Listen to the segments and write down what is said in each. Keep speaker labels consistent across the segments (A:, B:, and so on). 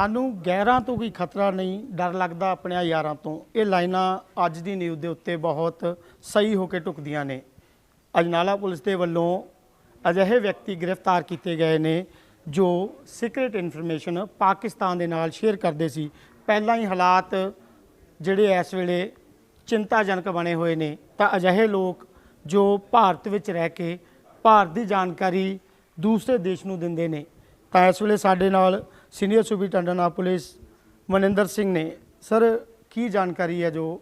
A: ਸਾਨੂੰ ਗੈਰਾਂ ਤੋਂ ਕੋਈ ਖਤਰਾ ਨਹੀਂ, ਡਰ ਲੱਗਦਾ ਆਪਣੇ ਯਾਰਾਂ ਤੋਂ। ਇਹ ਲਾਈਨਾਂ ਅੱਜ ਦੀ ਨਿਊਜ਼ ਦੇ ਉੱਤੇ ਬਹੁਤ ਸਹੀ ਹੋ ਕੇ ਟੁਕਦੀਆਂ ਨੇ। ਅਜਨਾਲਾ ਪੁਲਿਸ ਦੇ ਵੱਲੋਂ ਅਜਿਹੇ ਵਿਅਕਤੀ ਗ੍ਰਿਫਤਾਰ ਕੀਤੇ ਗਏ ਨੇ, ਜੋ ਸੀਕ੍ਰੀਟ ਇਨਫੋਰਮੇਸ਼ਨ ਪਾਕਿਸਤਾਨ ਦੇ ਨਾਲ ਸ਼ੇਅਰ ਕਰਦੇ ਸੀ। ਪਹਿਲਾਂ ਹੀ ਹਾਲਾਤ ਜਿਹੜੇ ਇਸ ਵੇਲੇ ਚਿੰਤਾਜਨਕ ਬਣੇ ਹੋਏ ਨੇ। ਤਾਂ ਅਜਿਹੇ ਲੋਕ ਜੋ ਭਾਰਤ ਵਿੱਚ ਰਹਿ ਕੇ ਭਾਰਤ ਦੀ ਜਾਣਕਾਰੀ ਦੂਸਰੇ ਦੇਸ਼ ਨੂੰ ਦਿੰਦੇ ਨੇ, ਤਾਂ ਇਸ ਵੇਲੇ ਸਾਡੇ ਨਾਲ senior superintendent of police Maninder Singh ਨੇ, ਸਰ, ਕੀ ਜਾਣਕਾਰੀ ਹੈ ਜੋ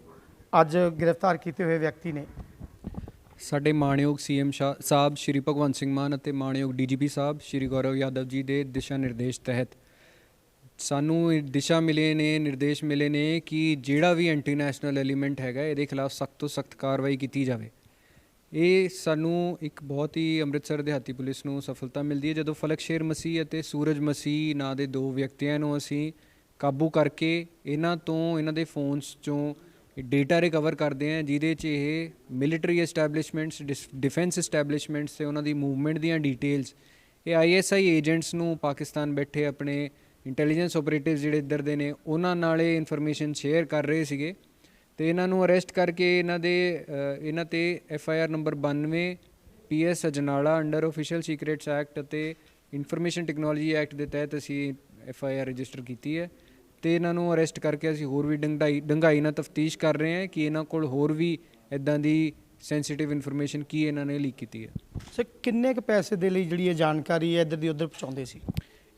A: ਅੱਜ ਗ੍ਰਿਫਤਾਰ ਕੀਤੇ ਹੋਏ ਵਿਅਕਤੀ ਨੇ?
B: ਸਾਡੇ ਮਾਣਯੋਗ ਸੀਐਮ ਸਾਹਿਬ ਸ਼੍ਰੀ ਭਗਵੰਤ ਸਿੰਘ ਮਾਨ ਅਤੇ ਮਾਣਯੋਗ ਡੀਜੀਪੀ ਸਾਹਿਬ ਸ਼੍ਰੀ ਗੌਰਵ ਯਾਦਵ ਜੀ ਦੇ ਦਿਸ਼ਾ ਨਿਰਦੇਸ਼ ਤਹਿਤ। ਸਾਨੂੰ ਇਹ ਦਿਸ਼ਾ ਮਿਲੇ ਨੇ, ਨਿਰਦੇਸ਼ ਮਿਲੇ ਨੇ ਕਿ ਜਿਹੜਾ ਵੀ ਐਂਟੀ ਨੈਸ਼ਨਲ ਐਲੀਮੈਂਟ ਹੈਗਾ, ਇਹਦੇ ਖਿਲਾਫ ਸਖਤ ਤੋਂ ਸਖਤ ਕਾਰਵਾਈ ਕੀਤੀ ਜਾਵੇ। ਇਹ ਸਾਨੂੰ ਇੱਕ ਬਹੁਤ ਹੀ ਅੰਮ੍ਰਿਤਸਰ ਦਿਹਾਤੀ ਪੁਲਿਸ ਨੂੰ ਸਫਲਤਾ ਮਿਲਦੀ ਹੈ। ਜਦੋਂ ਫਲਕ ਸ਼ੇਰ ਮਸੀਹ ਅਤੇ ਸੂਰਜ ਮਸੀਹ ਨਾਂ ਦੇ ਦੋ ਵਿਅਕਤੀਆਂ ਨੂੰ ਅਸੀਂ ਕਾਬੂ ਕਰਕੇ ਇਹਨਾਂ ਤੋਂ ਇਹਨਾਂ ਦੇ ਫੋਨਸ ਚੋਂ ਡੇਟਾ ਰਿਕਵਰ ਕਰਦੇ ਹਾਂ, ਜਿਹਦੇ 'ਚ ਇਹ ਮਿਲਟਰੀ ਐਸਟੈਬਲਿਸ਼ਮੈਂਟਸ ਡਿਫੈਂਸ ਐਸਟੈਬਲਿਸ਼ਮੈਂਟਸ ਤੇ ਉਹਨਾਂ ਦੀ ਮੂਵਮੈਂਟ ਦੀਆਂ ਡਿਟੇਲਸ, ਇਹ ਆਈਐਸਆਈ ਏਜੰਟਸ ਨੂੰ ਪਾਕਿਸਤਾਨ ਬੈਠੇ ਆਪਣੇ ਇੰਟੈਲੀਜੈਂਸ ਆਪਰੇਟਿਵਸ ਜਿਹੜੇ ਇੱਧਰ ਦੇ ਨੇ, ਉਹਨਾਂ ਨਾਲ ਇਹ ਇਨਫੋਰਮੇਸ਼ਨ ਸ਼ੇਅਰ ਕਰ ਰਹੇ ਸੀਗੇ। ਤੇ ਇਹਨਾਂ ਨੂੰ ਅਰੈਸਟ ਕਰਕੇ ਇਹਨਾਂ ਦੇ ਇਹਨਾਂ ਤੇ F I R number 92 P S Ajnala under official secrets act ਅਤੇ ਇਨਫੋਰਮੇਸ਼ਨ ਟੈਕਨੋਲੋਜੀ ਐਕਟ ਦੇ ਤਹਿਤ ਅਸੀਂ ਐਫ ਆਈ ਆਰ ਰਜਿਸਟਰ ਕੀਤੀ ਹੈ। ਤੇ ਇਹਨਾਂ ਨੂੰ ਅਰੈਸਟ ਕਰਕੇ ਅਸੀਂ ਹੋਰ ਵੀ ਡੰਗਾਈ ਡੰਗਾਈ ਨਾਲ ਤਫਤੀਸ਼ ਕਰ ਰਹੇ ਹਾਂ ਕਿ ਇਹਨਾਂ ਕੋਲ ਹੋਰ ਵੀ ਇਦਾਂ ਦੀ ਸੈਂਸਿਟਿਵ ਇਨਫੋਰਮੇਸ਼ਨ ਕੀ ਇਹਨਾਂ ਨੇ ਲੀਕ ਕੀਤੀ ਹੈ।
A: ਸਰ ਕਿੰਨੇ ਕੁ ਪੈਸੇ ਦੇ ਲਈ ਜਿਹੜੀ ਇਹ ਜਾਣਕਾਰੀ ਹੈ, ਇੱਧਰ ਦੀ ਉੱਧਰ ਪਹੁੰਚਾਉਂਦੇ ਸੀ?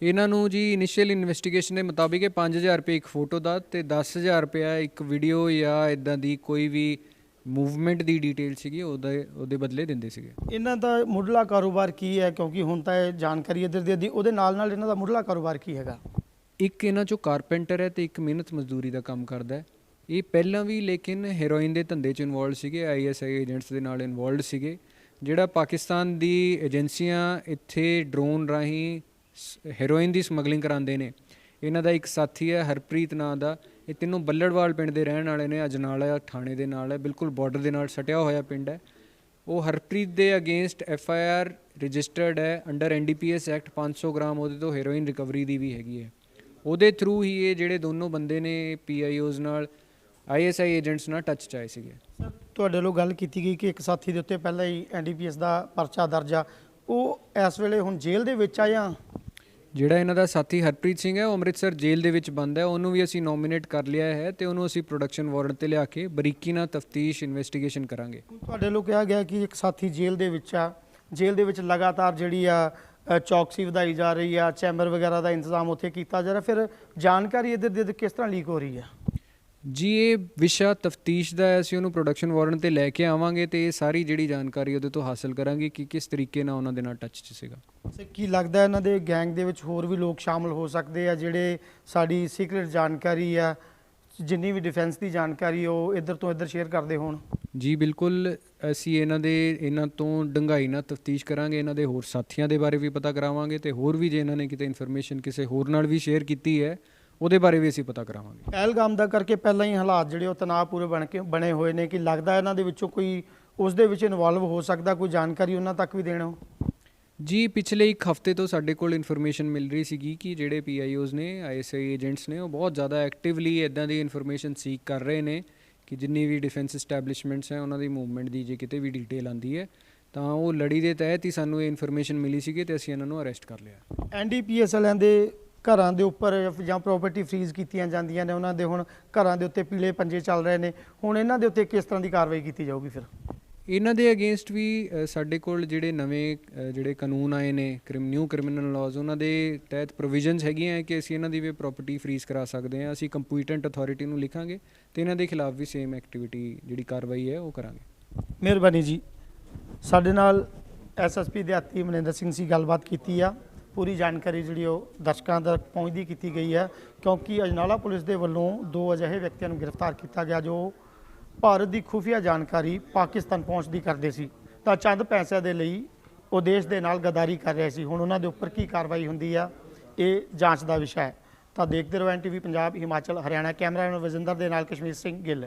B: ਇਹਨਾਂ ਨੂੰ ਜੀ ਇਨੀਸ਼ੀਅਲ ਇਨਵੈਸਟੀਗੇਸ਼ਨ ਦੇ ਮੁਤਾਬਿਕ ਇਹ 5000 ਰੁਪਏ ਇੱਕ ਫੋਟੋ ਦਾ ਤੇ 10000 ਰੁਪਏ ਇੱਕ ਵੀਡੀਓ ਜਾਂ ਇਦਾਂ ਦੀ ਕੋਈ ਵੀ ਮੂਵਮੈਂਟ ਦੀ ਡਿਟੇਲ ਸੀਗੀ ਉਹਦੇ ਉਹਦੇ ਬਦਲੇ ਦਿੰਦੇ ਸੀਗੇ।
A: ਇਹਨਾਂ ਦਾ ਮੁੱਢਲਾ ਕਾਰੋਬਾਰ ਕੀ ਹੈ? ਕਿਉਂਕਿ ਹੁਣ ਤਾਂ ਇਹ ਜਾਣਕਾਰੀ ਇੱਧਰ ਦੀ ਅੱਧੀ ਉਹਦੇ ਨਾਲ ਨਾਲ ਇਹਨਾਂ ਦਾ ਮੁੱਢਲਾ ਕਾਰੋਬਾਰ ਕੀ ਹੈਗਾ?
B: ਇੱਕ ਇਹਨਾਂ ਚੋਂ ਕਾਰਪੈਂਟਰ ਹੈ ਤੇ ਇੱਕ ਮਿਹਨਤ ਮਜ਼ਦੂਰੀ ਦਾ ਕੰਮ ਕਰਦਾ ਹੈ। ਇਹ ਪਹਿਲਾਂ ਵੀ ਲੇਕਿਨ ਹੈਰੋਇਨ ਦੇ ਧੰਦੇ 'ਚ ਇਨਵੋਲਡ ਸੀਗੇ ਆਈਐਸਆਈ ਏਜੰਟਸ ਦੇ ਨਾਲ ਇਨਵੋਲਡ ਸੀਗੇ ਜਿਹੜਾ ਪਾਕਿਸਤਾਨ ਦੀ ਏਜੰਸੀਆਂ ਇੱਥੇ ਡਰੋਨ ਰਾਹੀਂ ਹੈਰੋਇਨ ਦੀ ਸਮਗਲਿੰਗ ਕਰਾਉਂਦੇ ਨੇ। ਇਹਨਾਂ ਦਾ ਇੱਕ ਸਾਥੀ ਹੈ, ਹਰਪ੍ਰੀਤ ਨਾਂ ਦਾ। ਇਹ ਤਿੰਨੋਂ ਬੱਲੜਵਾਲ ਪਿੰਡ ਦੇ ਰਹਿਣ ਵਾਲੇ ਨੇ, ਅਜਨਾਲਾ ਥਾਣੇ ਦੇ ਨਾਲ ਹੈ। ਬਿਲਕੁਲ ਬਾਰਡਰ ਦੇ ਨਾਲ ਸਟਿਆ ਹੋਇਆ ਪਿੰਡ ਹੈ। ਉਹ ਹਰਪ੍ਰੀਤ ਦੇ against F I R registered ਹੈ। Under N D P NDPS act 500 gram, ਉਹਦੇ ਤੋਂ ਹੈਰੋਇਨ ਰਿਕਵਰੀ ਦੀ ਵੀ ਹੈਗੀ ਹੈ। ਉਹਦੇ ਥਰੂ ਹੀ ਇਹ ਜਿਹੜੇ ਦੋਨੋਂ ਬੰਦੇ ਨੇ ਪੀ ਆਈ ਓਜ਼ ਨਾਲ ਆਈ ਐੱਸ ਆਈ ਏਜੰਟਸ ਨਾਲ ਟੱਚ ਚ ਆਏ ਸੀਗੇ।
A: ਸਰ, ਤੁਹਾਡੇ ਵੱਲੋਂ ਗੱਲ ਕੀਤੀ ਗਈ ਕਿ ਇੱਕ ਸਾਥੀ ਦੇ ਉੱਤੇ ਪਹਿਲਾਂ ਹੀ ਐੱਨ ਡੀ ਪੀ ਐਨਡੀਪੀਐਸ ਦਾ ਪਰਚਾ ਦਰਜ ਆ। ਉਹ ਇਸ ਵੇਲੇ ਹੁਣ ਜੇਲ੍ਹ ਦੇ ਵਿੱਚ ਆ ਜਾਂ
B: ਜਿਹੜਾ ਇਹਨਾਂ ਦਾ ਸਾਥੀ ਹਰਪ੍ਰੀਤ ਸਿੰਘ ਹੈ, ਉਹ ਅੰਮ੍ਰਿਤਸਰ ਜੇਲ੍ਹ ਦੇ ਵਿੱਚ ਬੰਦ ਹੈ। ਉਹਨੂੰ ਵੀ ਅਸੀਂ ਨੋਮੀਨੇਟ ਕਰ ਲਿਆ ਹੈ ਤੇ ਉਹਨੂੰ ਅਸੀਂ ਪ੍ਰੋਡਕਸ਼ਨ ਵਾਰੰਟ ਤੇ ਲਿਆ ਕੇ ਬਰੀਕੀ ਨਾਲ ਤਫਤੀਸ਼ ਇਨਵੈਸਟੀਗੇਸ਼ਨ ਕਰਾਂਗੇ।
A: ਤੁਹਾਡੇ ਵੱਲੋਂ ਕਿਹਾ ਗਿਆ ਕਿ ਇੱਕ ਸਾਥੀ ਜੇਲ੍ਹ ਦੇ ਵਿੱਚ ਆ। ਜੇਲ੍ਹ ਦੇ ਵਿੱਚ ਲਗਾਤਾਰ ਜਿਹੜੀ ਆ ਚੌਕਸੀ ਵਧਾਈ ਜਾ ਰਹੀ ਆ, ਚੈਂਬਰ ਵਗੈਰਾ ਦਾ ਇੰਤਜ਼ਾਮ ਉੱਥੇ ਕੀਤਾ ਜਾ ਰਿਹਾ। ਫਿਰ ਜਾਣਕਾਰੀ ਇੱਧਰ ਦੇ ਉੱਧਰ ਕਿਸ ਤਰ੍ਹਾਂ ਲੀਕ ਹੋ ਰਹੀ ਆ?
B: ਜੀ ਇਹ ਵਿਸ਼ਾ ਤਫਤੀਸ਼ ਦਾ ਹੈ। ਅਸੀਂ ਉਹਨੂੰ ਪ੍ਰੋਡਕਸ਼ਨ ਵਾਰੰਟ ਤੇ ਲੈ ਕੇ ਆਵਾਂਗੇ ਤੇ ਇਹ ਸਾਰੀ ਜਿਹੜੀ ਜਾਣਕਾਰੀ ਉਹਦੇ ਤੋਂ ਹਾਸਲ ਕਰਾਂਗੇ ਕਿ ਕਿਸ ਤਰੀਕੇ ਨਾਲ ਉਹਨਾਂ ਦੇ ਨਾਲ ਟੱਚ 'ਚ ਸੀਗਾ।
A: ਸੇ ਕੀ ਲੱਗਦਾ ਇਹਨਾਂ ਦੇ ਗੈਂਗ ਦੇ ਵਿੱਚ ਹੋਰ ਵੀ ਲੋਕ ਸ਼ਾਮਲ ਹੋ ਸਕਦੇ ਆ ਜਿਹੜੇ ਸਾਡੀ ਸੀਕ੍ਰੀਟ ਜਾਣਕਾਰੀ ਆ ਜਿੰਨੀ ਵੀ ਡਿਫੈਂਸ ਦੀ ਜਾਣਕਾਰੀ ਉਹ ਇੱਧਰ ਤੋਂ ਇੱਧਰ ਸ਼ੇਅਰ ਕਰਦੇ ਹੋਣ?
B: ਜੀ ਬਿਲਕੁਲ। ਅਸੀਂ ਇਹਨਾਂ ਦੇ ਇਹਨਾਂ ਤੋਂ ਡੰਗਾਈ ਨਾਲ ਤਫਤੀਸ਼ ਕਰਾਂਗੇ। ਇਹਨਾਂ ਦੇ ਹੋਰ ਸਾਥੀਆਂ ਦੇ ਬਾਰੇ ਵੀ ਪਤਾ ਕਰਾਵਾਂਗੇ ਤੇ ਹੋਰ ਵੀ ਜੇ ਇਹਨਾਂ ਨੇ ਕਿਤੇ ਇਨਫੋਰਮੇਸ਼ਨ ਕਿਸੇ ਹੋਰ ਨਾਲ ਵੀ ਸ਼ੇਅਰ ਕੀਤੀ ਹੈ ਉਹਦੇ ਬਾਰੇ ਵੀ ਅਸੀਂ ਪਤਾ ਕਰਾਵਾਂਗੇ।
A: ਪਹਿਲਗਾਮ ਦਾ ਕਰਕੇ ਪਹਿਲਾਂ ਹੀ ਹਾਲਾਤ ਜਿਹੜੇ ਉਹ ਤਣਾਅ ਪੂਰੇ ਬਣ ਕੇ ਬਣੇ ਹੋਏ ਨੇ ਕਿ ਲੱਗਦਾ ਇਹਨਾਂ ਦੇ ਵਿੱਚੋਂ ਕੋਈ ਉਸ ਦੇ ਵਿੱਚ ਇਨਵੋਲਵ ਹੋ ਸਕਦਾ ਕੋਈ ਜਾਣਕਾਰੀ ਉਹਨਾਂ ਤੱਕ ਵੀ ਦੇਣਾ
B: ਜੀ ਪਿਛਲੇ ਇੱਕ ਹਫ਼ਤੇ ਤੋਂ ਸਾਡੇ ਕੋਲ ਇਨਫੋਰਮੇਸ਼ਨ ਮਿਲ ਰਹੀ ਸੀਗੀ ਕਿ ਜਿਹੜੇ ਪੀਆਈਓਜ਼ ਨੇ ਆਈਐਸਆਈ ਏਜੰਟਸ ਨੇ ਉਹ ਬਹੁਤ ਜ਼ਿਆਦਾ ਐਕਟਿਵਲੀ ਇਦਾਂ ਦੀ ਇਨਫੋਰਮੇਸ਼ਨ ਸੀਕ ਕਰ ਰਹੇ ਨੇ ਕਿ ਜਿੰਨੀ ਵੀ ਡਿਫੈਂਸ ਐਸਟੈਬਲਿਸ਼ਮੈਂਟਸ ਹੈ ਉਹਨਾਂ ਦੀ ਮੂਵਮੈਂਟ ਦੀ ਜੇ ਕਿਤੇ ਵੀ ਡਿਟੇਲ ਆਂਦੀ ਹੈ ਤਾਂ ਉਹ ਲੜੀ ਦੇ ਤਹਿਤ ਹੀ ਸਾਨੂੰ ਇਹ ਇਨਫੋਰਮੇਸ਼ਨ ਮਿਲੀ ਸੀਗੀ ਤੇ ਅਸੀਂ ਇਹਨਾਂ ਨੂੰ ਅਰੈਸਟ ਕਰ ਲਿਆ।
A: ਐਨਡੀਪੀਐਸ ਵਾਲਿਆਂ ਦੇ ਘਰਾਂ ਦੇ ਉੱਪਰ ਜਾਂ ਪ੍ਰਾਪਰਟੀ ਫ੍ਰੀਜ਼ ਕੀਤੀਆਂ ਜਾਂਦੀਆਂ ਨੇ ਉਹਨਾਂ ਦੇ ਹੁਣ ਘਰਾਂ ਦੇ ਉੱਤੇ ਪੀਲੇ ਪੰਜੇ ਚੱਲ ਰਹੇ ਨੇ। ਹੁਣ ਇਹਨਾਂ ਦੇ ਉੱਤੇ ਕਿਸ ਤਰ੍ਹਾਂ ਦੀ ਕਾਰਵਾਈ ਕੀਤੀ ਜਾਊਗੀ ਫਿਰ?
B: ਇਹਨਾਂ ਦੇ ਅਗੇਂਸਟ ਵੀ ਸਾਡੇ ਕੋਲ ਜਿਹੜੇ ਨਵੇਂ ਜਿਹੜੇ ਕਾਨੂੰਨ ਆਏ ਨੇ ਕ੍ਰਿਮ ਨਿਊ ਕ੍ਰਿਮੀਨਲ ਲਾਜ਼ ਉਹਨਾਂ ਦੇ ਤਹਿਤ ਪ੍ਰੋਵੀਜ਼ਨਸ ਹੈਗੀਆਂ ਕਿ ਅਸੀਂ ਇਹਨਾਂ ਦੀ ਵੀ ਪ੍ਰਾਪਰਟੀ ਫ੍ਰੀਜ਼ ਕਰਾ ਸਕਦੇ ਹਾਂ ਅਸੀਂ ਕੰਪੀਟੈਂਟ ਅਥਾਰਟੀ ਨੂੰ ਲਿਖਾਂਗੇ ਤੇ ਇਹਨਾਂ ਦੇ ਖਿਲਾਫ ਵੀ ਸੇਮ ਐਕਟੀਵਿਟੀ ਜਿਹੜੀ ਕਾਰਵਾਈ ਹੈ ਉਹ ਕਰਾਂਗੇ।
A: ਮਿਹਰਬਾਨੀ ਜੀ। ਸਾਡੇ ਨਾਲ ਐਸਐਸਪੀ ਦਿਹਾਤੀ ਮਨਿੰਦਰ ਸਿੰਘ ਸੀ ਗੱਲਬਾਤ ਕੀਤੀ ਆ। ਪੂਰੀ ਜਾਣਕਾਰੀ ਜਿਹੜੀ ਉਹ ਦਰਸ਼ਕਾਂ ਤੱਕ ਪਹੁੰਚਦੀ ਕੀਤੀ ਗਈ ਹੈ, ਕਿਉਂਕਿ ਅਜਨਾਲਾ ਪੁਲਿਸ ਦੇ ਵੱਲੋਂ ਦੋ ਅਜਿਹੇ ਵਿਅਕਤੀਆਂ ਨੂੰ ਗ੍ਰਿਫਤਾਰ ਕੀਤਾ ਗਿਆ ਜੋ ਭਾਰਤ ਦੀ ਖੁਫੀਆ ਜਾਣਕਾਰੀ ਪਾਕਿਸਤਾਨ ਪਹੁੰਚਦੀ ਕਰਦੇ ਸੀ। ਤਾਂ ਚੰਦ ਪੈਸਿਆਂ ਦੇ ਲਈ ਉਹ ਦੇਸ਼ ਦੇ ਨਾਲ ਗਦਾਰੀ ਕਰ ਰਹੇ ਸੀ। ਹੁਣ ਉਹਨਾਂ ਦੇ ਉੱਪਰ ਕੀ ਕਾਰਵਾਈ ਹੁੰਦੀ ਆ, ਇਹ ਜਾਂਚ ਦਾ ਵਿਸ਼ਾ ਹੈ। ਤਾਂ ਦੇਖਦੇ ਰਹੋ ਐਨਟੀਵੀ ਪੰਜਾਬ, ਹਿਮਾਚਲ, ਹਰਿਆਣਾ, ਕੈਮਰਾਮੈਨ ਵਜਿੰਦਰ ਦੇ ਨਾਲ ਕਸ਼ਮੀਰ ਸਿੰਘ ਗਿੱਲ।